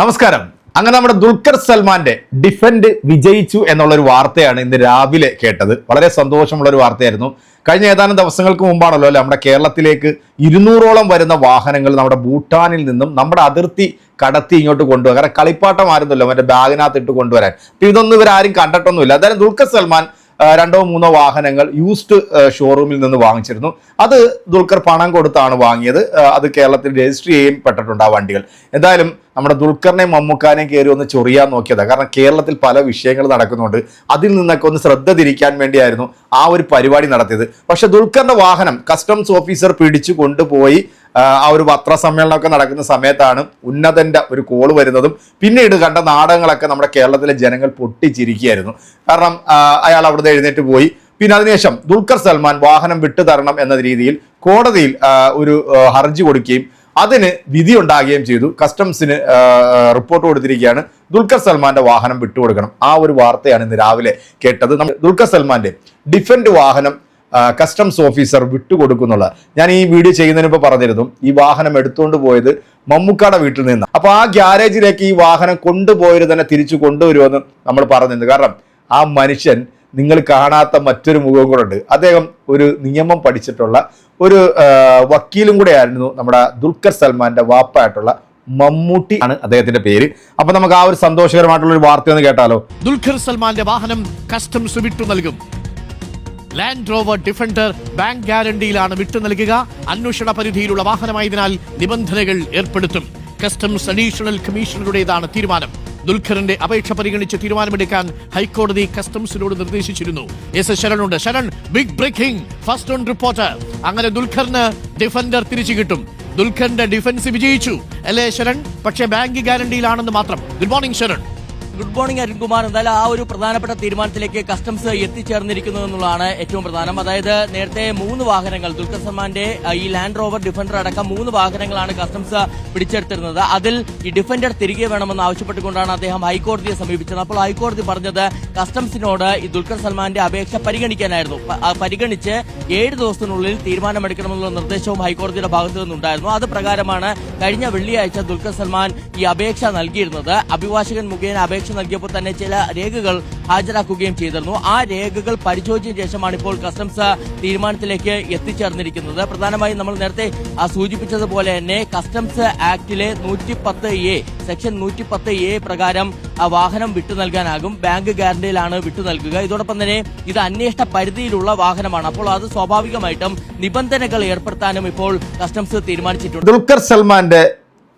നമസ്കാരം. അങ്ങനെ നമ്മുടെ ദുൽഖർ സൽമാന്റെ ഡിഫൻഡ് വിജയിച്ചു എന്നുള്ള ഒരു വാർത്തയാണ് ഇന്ന് രാവിലെ കേട്ടത്. വളരെ സന്തോഷമുള്ള ഒരു വാർത്തയായിരുന്നു. കഴിഞ്ഞ ഏതാനും ദിവസങ്ങൾക്ക് മുമ്പാണല്ലോ അല്ലെ നമ്മുടെ കേരളത്തിലേക്ക് ഇരുന്നൂറോളം വരുന്ന വാഹനങ്ങൾ നമ്മുടെ ഭൂട്ടാനിൽ നിന്നും നമ്മുടെ അതിർത്തി കടത്തി ഇങ്ങോട്ട് കൊണ്ടുപോകാൻ കാരണം കളിപ്പാട്ടമായിരുന്നല്ലോ മറ്റേ ബാഗിനകത്ത് ഇട്ട് കൊണ്ടുവരാൻ. ഇതൊന്നും ഇവരാരും കണ്ടിട്ടൊന്നുമില്ല. അതായത് ദുൽഖർ സൽമാൻ രണ്ടോ മൂന്നോ വാഹനങ്ങൾ യൂസ്ഡ് ഷോറൂമിൽ നിന്ന് വാങ്ങിച്ചിരുന്നു. അത് ദുൽഖർ പണം കൊടുത്താണ് വാങ്ങിയത്. അത് കേരളത്തിൽ രജിസ്റ്റർ ചെയ്യപ്പെട്ടിട്ടുണ്ട് ആ വണ്ടികൾ. എന്തായാലും നമ്മുടെ ദുൽഖറിനെയും മമ്മൂക്കാനെയും കയറി ഒന്ന് ചൊറിയാൻ നോക്കിയതാണ് കാരണം കേരളത്തിൽ പല വിഷയങ്ങൾ നടക്കുന്നുണ്ട്. അതിൽ നിന്നൊക്കെ ഒന്ന് ശ്രദ്ധ തിരിക്കാൻ വേണ്ടിയായിരുന്നു ആ ഒരു പരിപാടി നടത്തിയത്. പക്ഷെ ദുൽഖറിന്റെ വാഹനം കസ്റ്റംസ് ഓഫീസർ പിടിച്ചു കൊണ്ടുപോയി. ആ, ഒരു പത്രസമ്മേളനമൊക്കെ നടക്കുന്ന സമയത്താണ് ഉന്നതന്റെ ഒരു കോൾ വരുന്നതും. പിന്നീട് കണ്ട നാടകങ്ങളൊക്കെ നമ്മുടെ കേരളത്തിലെ ജനങ്ങൾ പൊട്ടിച്ചിരിക്കുകയായിരുന്നു. കാരണം അയാൾ അവിടുന്ന് എഴുന്നേറ്റ് പോയി. പിന്നെ അതിനുശേഷം ദുൽഖർ സൽമാൻ വാഹനം വിട്ടു തരണം എന്ന രീതിയിൽ കോടതിയിൽ ഒരു ഹർജി കൊടുക്കുകയും അതിന് വിധി ഉണ്ടാകുകയും ചെയ്തു. കസ്റ്റംസിന് റിപ്പോർട്ട് കൊടുത്തിരിക്കുകയാണ്. ദുൽഖർ സൽമാന്റെ വാഹനം വിട്ടുകൊടുക്കണം. ആ ഒരു വാർത്തയാണ് ഇന്ന് രാവിലെ കേട്ടത്. നമ്മൾ ദുൽഖർ സൽമാന്റെ ഡിഫൻഡ് വാഹനം കസ്റ്റംസ് ഓഫീസർ വിട്ടുകൊടുക്കുന്നുള്ള. ഞാൻ ഈ വീഡിയോ ചെയ്യുന്നതിന് മുമ്പ് പറഞ്ഞിരുന്നു ഈ വാഹനം എടുത്തുകൊണ്ട് പോയത് മമ്മൂക്കാടെ വീട്ടിൽ നിന്ന്. അപ്പോൾ ആ ഗ്യാരേജിലേക്ക് ഈ വാഹനം കൊണ്ടുപോയത് തന്നെ തിരിച്ചു കൊണ്ടുവരുമെന്ന് നമ്മൾ പറഞ്ഞിരുന്നു. കാരണം ആ മനുഷ്യൻ നിങ്ങൾ കാണാത്ത മറ്റൊരു മുഖവും കൂടെ ഉണ്ട്. അദ്ദേഹം ഒരു നിയമം പഠിച്ചിട്ടുള്ള ഒരു വക്കീലും കൂടെ ആയിരുന്നു നമ്മുടെ ദുൽഖർ സൽമാന്റെ വാപ്പായിട്ടുള്ള മമ്മൂട്ടി ആണ് അദ്ദേഹത്തിന്റെ പേര്. അപ്പൊ നമുക്ക് ആ ഒരു സന്തോഷകരമായിട്ടുള്ള ഒരു വാർത്ത ഒന്ന് കേട്ടാലോ? ദുൽഖർ സൽമാന്റെ വാഹനം കസ്റ്റംസ് വിട്ടു നൽകും. ലാൻഡ് റോവർ ഡിഫൻഡർ ബാങ്ക് ഗ്യാരണ്ടിയിലാണ് വിട്ടു നൽകുക. അന്വേഷണ പരിധിയിലുള്ള വാഹനമായതിനാൽ നിബന്ധനകൾ ഏർപ്പെടുത്തും. കസ്റ്റംസ് അഡീഷണൽ കമ്മീഷണറുടേതാണ് തീരുമാനം. ദുൽഖറിന്റെ അപേക്ഷ പരിഗണിച്ച് തീരുമാനമെടുക്കാൻ ഹൈക്കോടതി കസ്റ്റംസിനോട് നിർദ്ദേശിച്ചിരുന്നു. S. ശരണുണ്ട്. Sharan big breaking first on reporter അങ്ങനെ ദുൽഖറിന് ഡിഫൻഡർ തിരിച്ചു കിട്ടും. ദുൽഖറിന്റെ ഡിഫൻസ് വിജയിച്ചു. അല്ലേ ശരൺ? പക്ഷേ ബാങ്ക് ഗ്യാരണ്ടിയിലാണെന്ന് മാത്രം. Good morning Sharan. Good morning Arunkumar എന്തായാലും ആ ഒരു പ്രധാനപ്പെട്ട തീരുമാനത്തിലേക്ക് കസ്റ്റംസ് എത്തിച്ചേർന്നിരിക്കുന്നു എന്നുള്ളതാണ് ഏറ്റവും പ്രധാനം. അതായത് നേരത്തെ മൂന്ന് വാഹനങ്ങൾ ദുൽഖർ സൽമാന്റെ ഈ ലാൻഡ് റോവർ ഡിഫൻഡർ അടക്കം മൂന്ന് വാഹനങ്ങളാണ് കസ്റ്റംസ് പിടിച്ചെടുത്തിരുന്നത്. അതിൽ ഈ ഡിഫൻഡർ തിരികെ വേണമെന്ന് ആവശ്യപ്പെട്ടുകൊണ്ടാണ് അദ്ദേഹം ഹൈക്കോടതിയെ സമീപിച്ചത്. അപ്പോൾ ഹൈക്കോടതി പറഞ്ഞത് കസ്റ്റംസിനോട് ഈ ദുൽഖർ സൽമാന്റെ അപേക്ഷ പരിഗണിക്കാനായിരുന്നു. പരിഗണിച്ച് ഏഴ് ദിവസത്തിനുള്ളിൽ തീരുമാനമെടുക്കണമെന്നുള്ള നിർദ്ദേശവും ഹൈക്കോടതിയുടെ ഭാഗത്തു നിന്നുണ്ടായിരുന്നു. അത് പ്രകാരമാണ് കഴിഞ്ഞ വെള്ളിയാഴ്ച ദുൽഖർ സൽമാൻ ഈ അപേക്ഷ നൽകിയിരുന്നത്. അഭിഭാഷകൻ മുഖേന അപേക്ഷ നൽകിയപ്പോൾ തന്നെ ചില രേഖകൾ ഹാജരാക്കുകയും ചെയ്തിരുന്നു. ആ രേഖകൾ പരിശോധിച്ച ശേഷമാണ് ഇപ്പോൾ കസ്റ്റംസ് തീരുമാനത്തിലേക്ക് എത്തിച്ചേർന്നിരിക്കുന്നത്. പ്രധാനമായും നമ്മൾ നേരത്തെ സൂചിപ്പിച്ചതുപോലെ തന്നെ കസ്റ്റംസ് ആക്ടിലെ നൂറ്റി പത്ത് എ സെക്ഷൻ നൂറ്റി പത്ത് എ പ്രകാരം വാഹനം വിട്ടു നൽകാനാകും. ബാങ്ക് ഗ്യാരണ്ടിയിലാണ് വിട്ടു നൽകുക. ഇതോടൊപ്പം തന്നെ ഇത് അന്വേഷണ പരിധിയിലുള്ള വാഹനമാണ്. അപ്പോൾ അത് സ്വാഭാവികമായിട്ടും നിബന്ധനകൾ ഏർപ്പെടുത്താനും ഇപ്പോൾ കസ്റ്റംസ് തീരുമാനിച്ചിട്ടുണ്ട്. ദുൽഖർ സൽമാന്റെ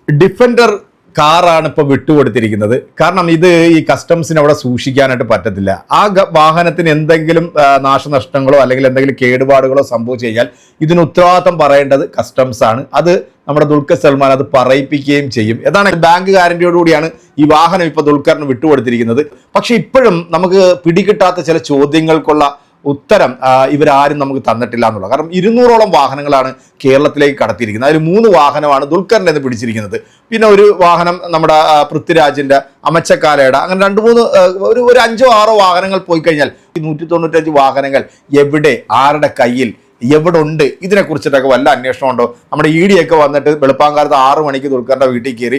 ഡിഫൻഡർ കാറാണ് ഇപ്പോൾ വിട്ടുകൊടുത്തിരിക്കുന്നത്. കാരണം ഇത് ഈ കസ്റ്റംസിന് അവിടെ സൂക്ഷിക്കാനായിട്ട് പറ്റത്തില്ല. ആ വാഹനത്തിന് എന്തെങ്കിലും നാശനഷ്ടങ്ങളോ അല്ലെങ്കിൽ എന്തെങ്കിലും കേടുപാടുകളോ സംഭവിച്ചു കഴിഞ്ഞാൽ ഇതിന് ഉത്തരവാദിത്തം പറയേണ്ടത് കസ്റ്റംസ് ആണ്. അത് നമ്മുടെ ദുൽഖർ സൽമാൻ അത് പറയിപ്പിക്കുകയും ചെയ്യും. ഏതാണ് ബാങ്ക് ഗ്യാരണ്ടിയോടുകൂടിയാണ് ഈ വാഹനം ഇപ്പോൾ ദുൽഖറിന് വിട്ടുകൊടുത്തിരിക്കുന്നത്. പക്ഷേ ഇപ്പോഴും നമുക്ക് പിടികിട്ടാത്ത ചില ചോദ്യങ്ങൾക്കുള്ള ഉത്തരം ഇവരാരും നമുക്ക് തന്നിട്ടില്ല എന്നുള്ളത്. കാരണം ഇരുന്നൂറോളം വാഹനങ്ങളാണ് കേരളത്തിലേക്ക് കടത്തിയിരിക്കുന്നത്. അതിൽ മൂന്ന് വാഹനമാണ് ദുൽഖറിന്റെ പിടിച്ചിരിക്കുന്നത്. പിന്നെ ഒരു വാഹനം നമ്മുടെ പൃഥ്വിരാജിന്റെ അമച്ചക്കാലയുടെ അങ്ങനെ രണ്ട് മൂന്ന് ഒരു ഒരു അഞ്ചോ ആറോ വാഹനങ്ങൾ പോയി കഴിഞ്ഞാൽ ഈ നൂറ്റി തൊണ്ണൂറ്റഞ്ച് വാഹനങ്ങൾ എവിടെ ആരുടെ കയ്യിൽ എവിടെ ഉണ്ട് ഇതിനെക്കുറിച്ചിട്ടൊക്കെ വല്ല അന്വേഷണം ഉണ്ടോ? നമ്മുടെ ഇ ഡി ഒക്കെ വന്നിട്ട് വെളുപ്പാങ്കാലത്ത് ആറ് മണിക്ക് ദുൽഖറിന്റെ വീട്ടിൽ കയറി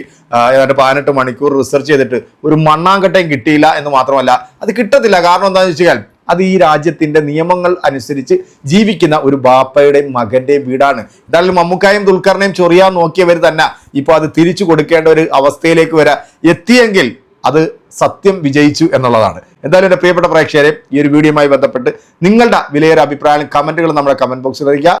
ഏതാണ്ട് പതിനെട്ട് മണിക്കൂർ റിസർച്ച് ചെയ്തിട്ട് ഒരു മണ്ണാങ്കട്ടയും കിട്ടിയില്ല എന്ന് മാത്രമല്ല അത് കിട്ടത്തില്ല. കാരണം എന്താണെന്ന് വെച്ച് കഴിഞ്ഞാൽ അത് ഈ രാജ്യത്തിന്റെ നിയമങ്ങൾ അനുസരിച്ച് ജീവിക്കുന്ന ഒരു ബാപ്പയുടെയും മകന്റെയും വീടാണ്. എന്തായാലും മമ്മൂക്കായും ദുൽഖറിനെയും ചൊറിയാൻ നോക്കിയവർ തന്നെ ഇപ്പോൾ അത് തിരിച്ചു കൊടുക്കേണ്ട ഒരു അവസ്ഥയിലേക്ക് വരാ. എത്തിയെങ്കിൽ അത് സത്യം വിജയിച്ചു എന്നുള്ളതാണ്. എന്തായാലും എന്റെ പ്രിയപ്പെട്ട പ്രേക്ഷകരെ ഈ ഒരു വീഡിയോയുമായി ബന്ധപ്പെട്ട് നിങ്ങളുടെ വിലയേറെ അഭിപ്രായങ്ങളും കമന്റുകൾ നമ്മുടെ കമന്റ് ബോക്സിൽ അറിയിക്കുക.